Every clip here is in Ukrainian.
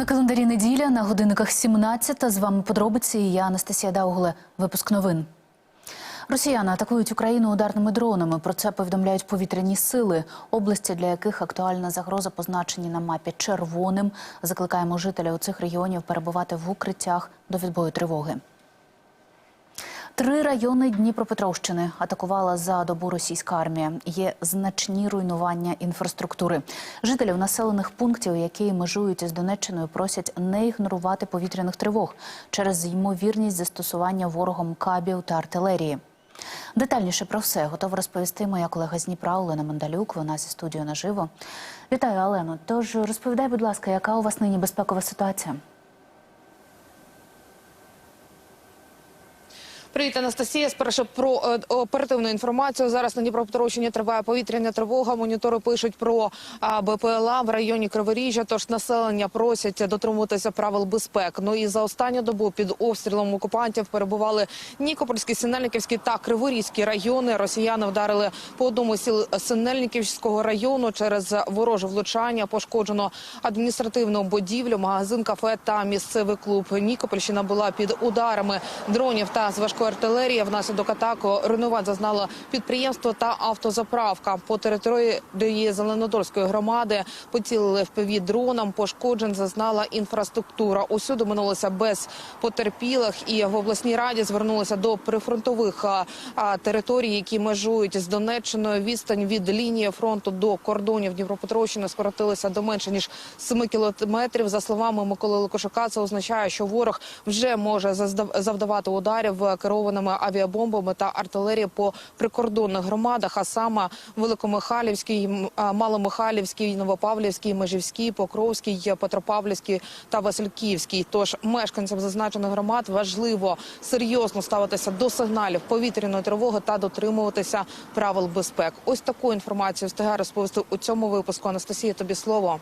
На календарі неділя на годинниках 17. З вами подробиці. і Я Анастасія Даугле. Випуск новин. Росіяни атакують Україну ударними дронами. Про це повідомляють повітряні сили. Області, для яких актуальна загроза позначені на мапі червоним. Закликаємо жителів цих регіонів перебувати в укриттях до відбою тривоги. Три райони Дніпропетровщини атакувала за добу російська армія. Є значні руйнування інфраструктури. Жителів населених пунктів, які межують із Донеччиною, просять не ігнорувати повітряних тривог через ймовірність застосування ворогом кабів та артилерії. Детальніше про все готова розповісти моя колега з Дніпра Олена Мандалюк. Вона зі студією наживо. Вітаю, Олено. Тож розповідай, будь ласка, яка у вас нині безпекова ситуація? Привіт, Анастасія. Спершу про е, оперативну інформацію. Зараз на Дніпропетровщині триває повітряна тривога. Монітори пишуть про БПЛА в районі Криворіжжя. Тож населення просять дотримуватися правил безпеки. Ну і за останню добу під обстрілом окупантів перебували Нікопольський, Синельниківський та Криворізький райони. Росіяни вдарили по одному сіл Синельниківського району через вороже влучання. Пошкоджено адміністративну будівлю, магазин, кафе та місцевий клуб. Нікопольщина була під ударами дронів та з важкої артилерії. Внаслідок атаку руйнувань зазнало підприємство та автозаправка. По території Зеленодольської громади поцілили впіві дроном. Пошкоджень зазнала інфраструктура. Усюди минулося без потерпілих. І в обласній раді звернулися до прифронтових територій, які межують з Донеччиною. Відстань від лінії фронту до кордонів Дніпропетровщини скоротилася до менше ніж 7 кілометрів. За словами Миколи Лукашука, це означає, що ворог вже може завдавати ударів керованими авіабомбами та артилерії по прикордонних громадах, а саме Великомихайлівський, М- а, Маломихайлівський, Новопавлівський, Межівський, Покровський, Петропавлівський та Васильківський. Тож мешканцям зазначених громад важливо серйозно ставитися до сигналів повітряної тривоги та дотримуватися правил безпеки. Ось таку інформацію встигає розповісти у цьому випуску. Анастасія, тобі слово.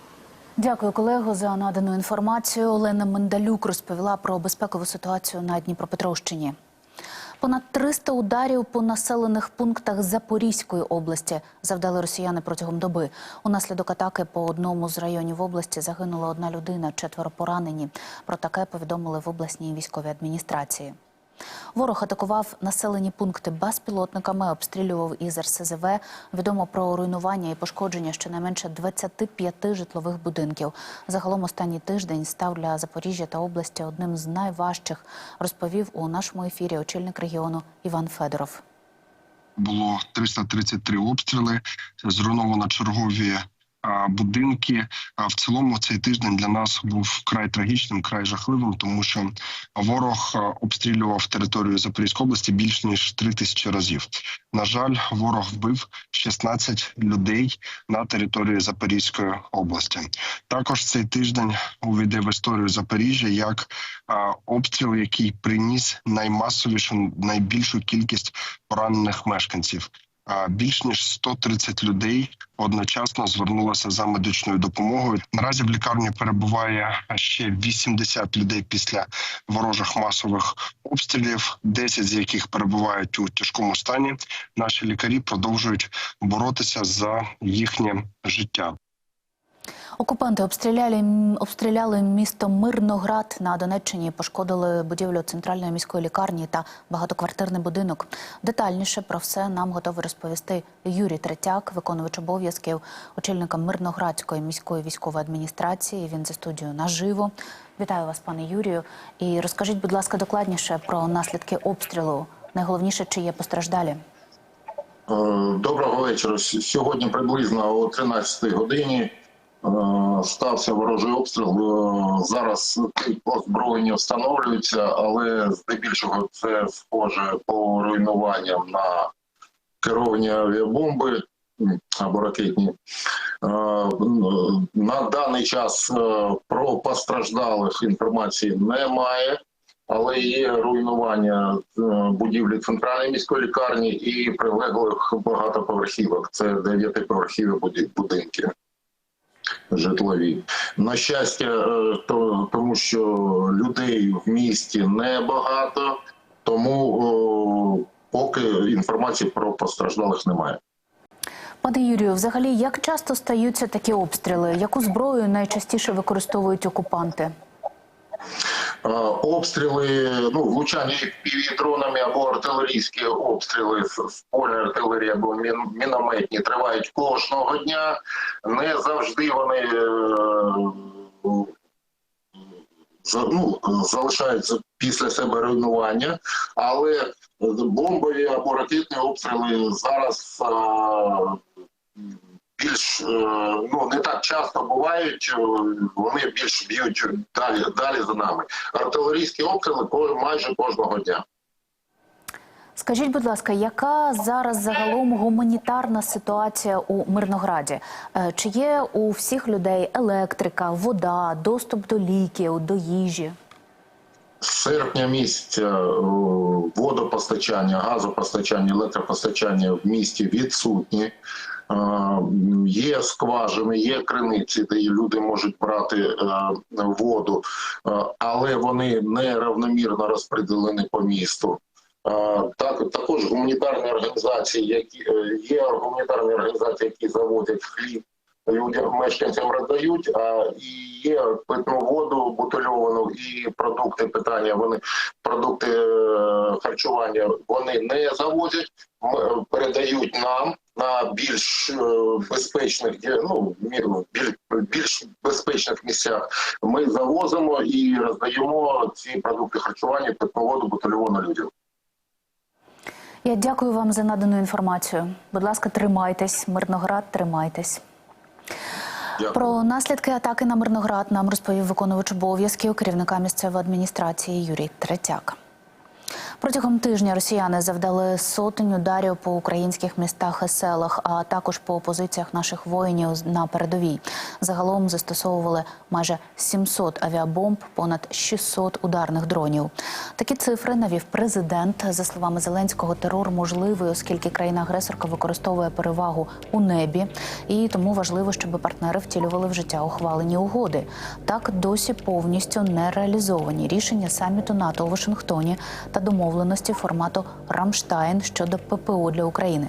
Дякую, колего, за надану інформацію. Олена Мендалюк розповіла про безпекову ситуацію на Дніпропетровщині. Понад 300 ударів по населених пунктах Запорізької області завдали росіяни протягом доби. Унаслідок атаки по одному з районів області загинула одна людина, четверо поранені. Про таке повідомили в обласній військовій адміністрації. Ворог атакував населені пункти безпілотниками, обстрілював із РСЗВ. Відомо про руйнування і пошкодження щонайменше 25 житлових будинків. Загалом останній тиждень став для Запоріжжя та області одним з найважчих, розповів у нашому ефірі очільник регіону Іван Федоров. було 333 обстріли, зруйновано чергові будинки. А в цілому цей тиждень для нас був вкрай трагічним, край жахливим, тому що ворог обстрілював територію Запорізької області більш ніж три тисячі разів. На жаль, ворог вбив 16 людей на території Запорізької області. Також цей тиждень увійде в історію Запоріжжя як обстріл, який приніс наймасовішу, найбільшу кількість поранених мешканців. Більш ніж 130 людей одночасно звернулося за медичною допомогою. Наразі в лікарні перебуває ще 80 людей після ворожих масових обстрілів, 10 з яких перебувають у тяжкому стані. Наші лікарі продовжують боротися за їхнє життя. Окупанти обстріляли, обстріляли місто Мирноград на Донеччині, пошкодили будівлю центральної міської лікарні та багатоквартирний будинок. Детальніше про все нам готовий розповісти Юрій Третяк, виконувач обов'язків очільника Мирноградської міської військової адміністрації. Він за студією наживо. Вітаю вас, пане Юрію. І розкажіть, будь ласка, докладніше про наслідки обстрілу. Найголовніше, чи є постраждалі. Е, Доброго вечора. Сьогодні приблизно о 13 годині стався ворожий обстріл. Е, Зараз озброєння встановлюються, але здебільшого це схоже по руйнуванням на керовані авіабомби або ракетні. Е, На даний час е, про постраждалих інформації немає. Але є руйнування е, будівлі центральної міської лікарні і прилеглих багатоповерхівок. Це дев'ятиповерхіві будинки житлові. На щастя, е, то, тому що людей в місті небагато, тому поки інформації про постраждалих немає. Пане Юрію, взагалі, як часто стаються такі обстріли? Яку зброю найчастіше використовують окупанти? Е, Обстріли, ну влучання і дронами або артилерійські обстріли з поля артилерії або мінометні тривають кожного дня. Не завжди вони е, ну, залишають після себе руйнування, але бомбові або ракетні обстріли зараз е, більш е, ну не так часто бувають. е, Вони більш б'ють далі далі за нами. Артилерійські обстріли майже кожного дня. Скажіть, будь ласка, яка зараз загалом гуманітарна ситуація у Мирнограді? Е, Чи є у всіх людей електрика, вода, доступ до ліків, до їжі? З серпня місяця водопостачання, газопостачання, електропостачання в місті відсутні. Є скважини, є криниці, де люди можуть брати е, воду, е, але вони неравномірно розподілені по місту. Так, також гуманітарні організації, які е, є гуманітарні організації, які заводять хліб людям мешканцям роздають, а і є питну воду бутильовану і продукти питання. Вони продукти е, харчування вони не завозять, передають нам на більш е, безпечних ну, більш, більш безпечних місцях. Ми завозимо і роздаємо ці продукти харчування, питну воду бутильовану людям. Я дякую вам за надану інформацію. Будь ласка, тримайтесь, Мирноград, тримайтесь. Про наслідки атаки на Мирноград нам розповів виконувач обов'язків керівника місцевої адміністрації Юрій Третяк. Протягом тижня росіяни завдали сотень ударів по українських містах і селах, а також по позиціях наших воїнів на передовій. Загалом застосовували майже 700 авіабомб, понад 600 ударних дронів. Такі цифри навів президент. За словами Зеленського, терор можливий, оскільки країна-агресорка використовує перевагу у небі, і тому важливо, щоб партнери втілювали в життя ухвалені угоди. Так досі повністю не реалізовані рішення саміту НАТО у Вашингтоні та домовленості формату Рамштайн щодо ППО для України.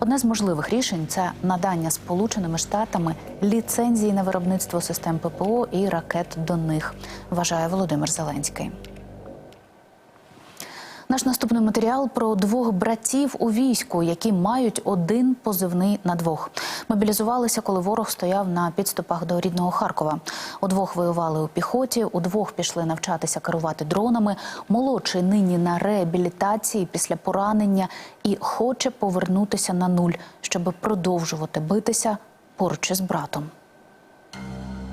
Одне з можливих рішень це надання Сполученими Штатами ліцензії на виробництво систем ППО і ракет до них, вважає Володимир Зеленський. Наш наступний матеріал про двох братів у війську, які мають один позивний на двох. Мобілізувалися, коли ворог стояв на підступах до рідного Харкова. Удвох воювали у піхоті, удвох пішли навчатися керувати дронами. Молодший нині на реабілітації після поранення і хоче повернутися на нуль, щоб продовжувати битися поруч із братом.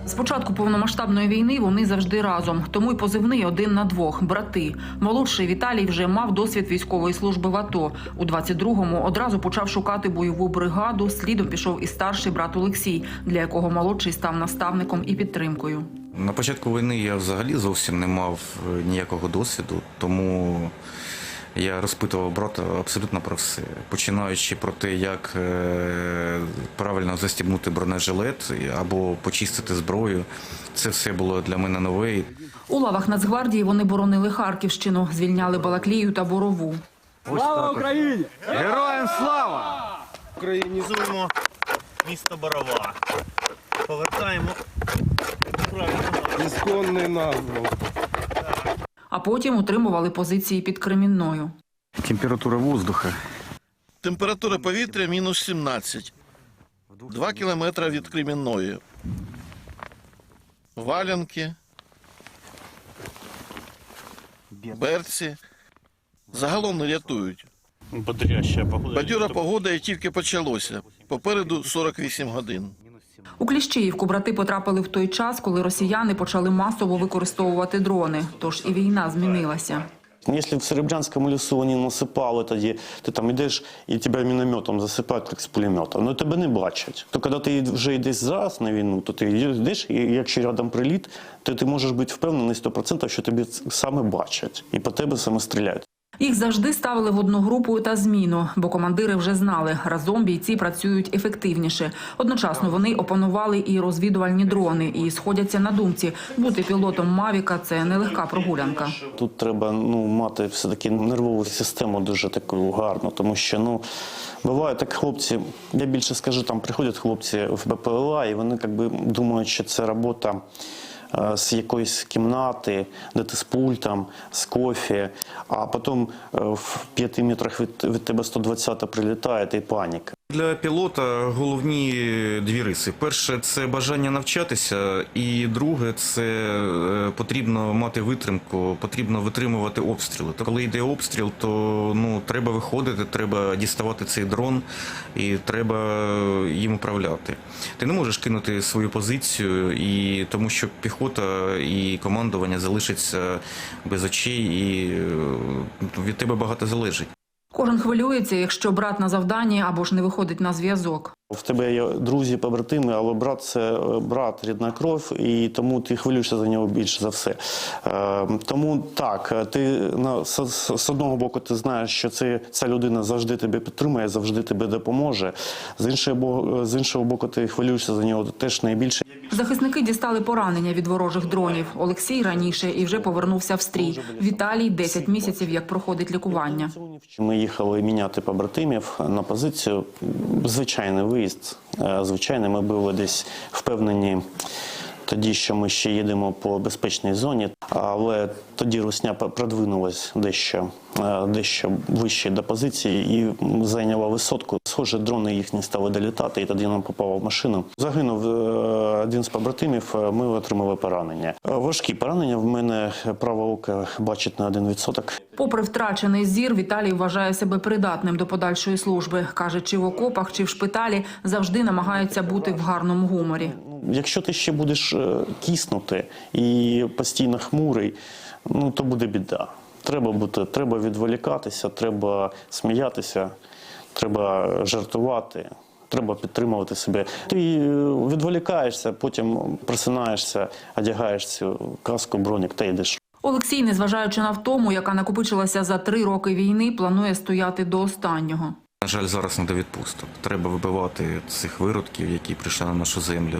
З початку повномасштабної війни вони завжди разом, тому й позивний один на двох брати. Молодший Віталій вже мав досвід військової служби в АТО. У 22-му одразу почав шукати бойову бригаду. Слідом пішов і старший брат Олексій, для якого молодший став наставником і підтримкою. На початку війни я взагалі зовсім не мав е, ніякого досвіду, тому я розпитував брата абсолютно про все, починаючи про те, як е, правильно застібнути бронежилет або почистити зброю. Це все було для мене нове. У лавах Нацгвардії вони боронили Харківщину, звільняли Балаклію та Борову. Слава Україні! Героям слава! Українізуємо місто Борова. Повертаємо правильно. Ісконний назву. Потім утримували позиції під Кремінною. Температура воздуха. Температура повітря мінус 17. Два кілометри від Кремінної. Валянки, берці. Загалом не рятують. Бадьора погода і тільки почалося. Попереду 48 годин. У Кліщеївку брати потрапили в той час, коли росіяни почали масово використовувати дрони. Тож і війна змінилася. Если в Серебрянском лесу они насипали тоді, ти там йдеш і тебе мінометом засипають, як з пулемета. Ну тебе не бачать. То коли ти вже йдеш зараз на війну, то ти йдеш, і якщо рядом приліт, то ти можеш бути впевнений 100%, що тебе саме бачать. І по тебе саме стріляють. Їх завжди ставили в одну групу та зміну, бо командири вже знали, разом бійці працюють ефективніше. Одночасно вони опанували і розвідувальні дрони, і сходяться на думці. Бути пілотом Мавіка це нелегка прогулянка. Тут треба ну, мати все-таки нервову систему дуже таку гарну, тому що ну, буває так хлопці, я більше скажу, там приходять хлопці в БПЛА, і вони якби думають, що це робота з якоїсь кімнати, де ти з пультом, з кофі, а потім е, в п'яти метрах від, від тебе 120 прилітає, і паніка. Для пілота головні дві риси: перше це бажання навчатися, і друге це е, потрібно мати витримку, потрібно витримувати обстріли. То коли йде обстріл, то ну треба виходити, треба діставати цей дрон і треба їм управляти. Ти не можеш кинути свою позицію, і тому що піхота і командування залишаться без очей, і е, від тебе багато залежить. Кожен хвилюється, якщо брат на завданні або ж не виходить на зв'язок. В тебе є друзі, побратими, але брат це е, брат, рідна кров, і тому ти хвилюєшся за нього більше за все. Е, тому так, е, ти на з, одного боку ти знаєш, що це, ця людина завжди тебе підтримує, завжди тебе допоможе. З іншого боку, з іншого боку, ти хвилюєшся за нього теж найбільше. Захисники дістали поранення від ворожих дронів. Олексій раніше і вже повернувся в стрій. Віталій 10 місяців, як проходить лікування. Ми їхали міняти побратимів на позицію. Звичайний виїзд. Е, Звичайно, ми були десь впевнені тоді, що ми ще їдемо по безпечній зоні, але тоді русня продвинулась дещо, е, дещо вище до позиції і зайняла висотку. Схоже, дрони їхні стали долітати, і тоді нам попало в машину. Загинув е, один з побратимів. е, Ми отримали поранення. Важкі поранення. В мене праве око бачить на 1%. Попри втрачений зір, Віталій вважає себе придатним до подальшої служби. Каже, чи в окопах, чи в шпиталі завжди намагається бути в гарному гуморі. Якщо ти ще будеш е, киснути і постійно хмурий, ну то буде біда. Треба бути, треба відволікатися, треба сміятися, треба жартувати, треба підтримувати себе. Ти е, відволікаєшся, потім просинаєшся, одягаєш цю каску, бронік та йдеш. Олексій, незважаючи на втому, яка накопичилася за три роки війни, планує стояти до останнього. На жаль, зараз не до відпусток. Треба вибивати цих виродків, які прийшли на нашу землю.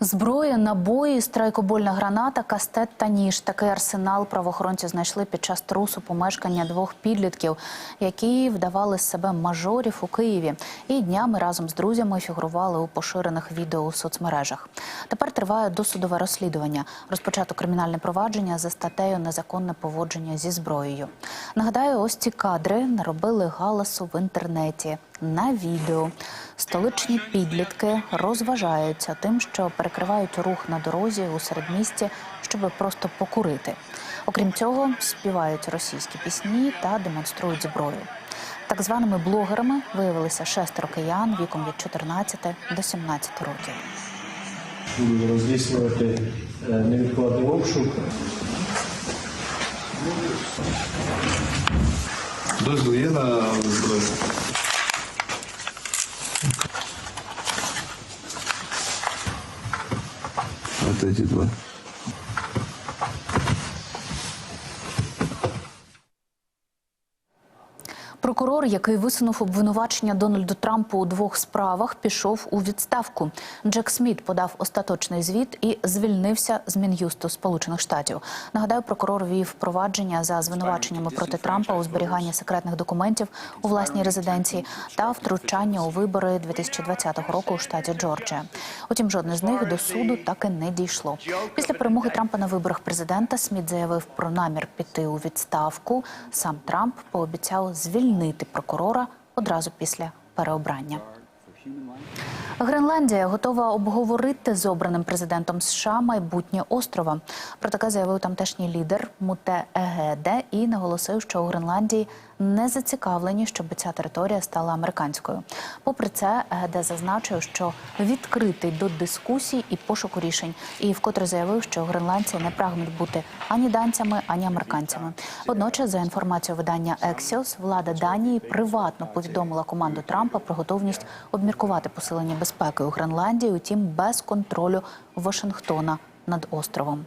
Зброя, набої, страйкобольна граната, кастет та ніж. Такий арсенал правоохоронці знайшли під час трусу помешкання двох підлітків, які вдавали з себе мажорів у Києві. І днями разом з друзями фігурували у поширених відео у соцмережах. Тепер триває досудове розслідування. Розпочато кримінальне провадження за статтею незаконне поводження зі зброєю. Нагадаю, ось ці кадри наробили галасу в інтернеті на відео. Столичні підлітки розважаються тим, що перекривають рух на дорозі у середмісті, щоб просто покурити. Окрім цього, співають російські пісні та демонструють зброю. Так званими блогерами виявилися шестеро киян віком від 14 до 17 років. Буду здійснювати е, невідкладний обшук. Дозвіл є на зброю? Вот эти два. Прокурор, який висунув обвинувачення Дональду Трампу у двох справах, пішов у відставку. Джек Сміт подав остаточний звіт і звільнився з мін'юсту Сполучених Штатів. Нагадаю, прокурор вів провадження за звинуваченнями проти Трампа у зберіганні секретних документів у власній резиденції та втручання у вибори 2020 року у штаті Джорджія. Утім, жодне з них до суду так і не дійшло. Після перемоги Трампа на виборах президента Сміт заявив про намір піти у відставку. Сам Трамп пообіцяв звільнити прокурора одразу після переобрання. Гренландія готова обговорити з обраним президентом США майбутнє острова. Про таке заявив тамтешній лідер Муте Егеде і наголосив, що у Гренландії не зацікавлені, щоб ця територія стала американською. Попри це, Егеде зазначив, що відкритий до дискусій і пошуку рішень, і вкотре заявив, що гренландці не прагнуть бути ані данцями, ані американцями. Водночас, за інформацією видання Ексіос, влада Данії приватно повідомила команду Трампа про готовність обміркувати посилення безпеки у Гренландії, утім без контролю Вашингтона над островом.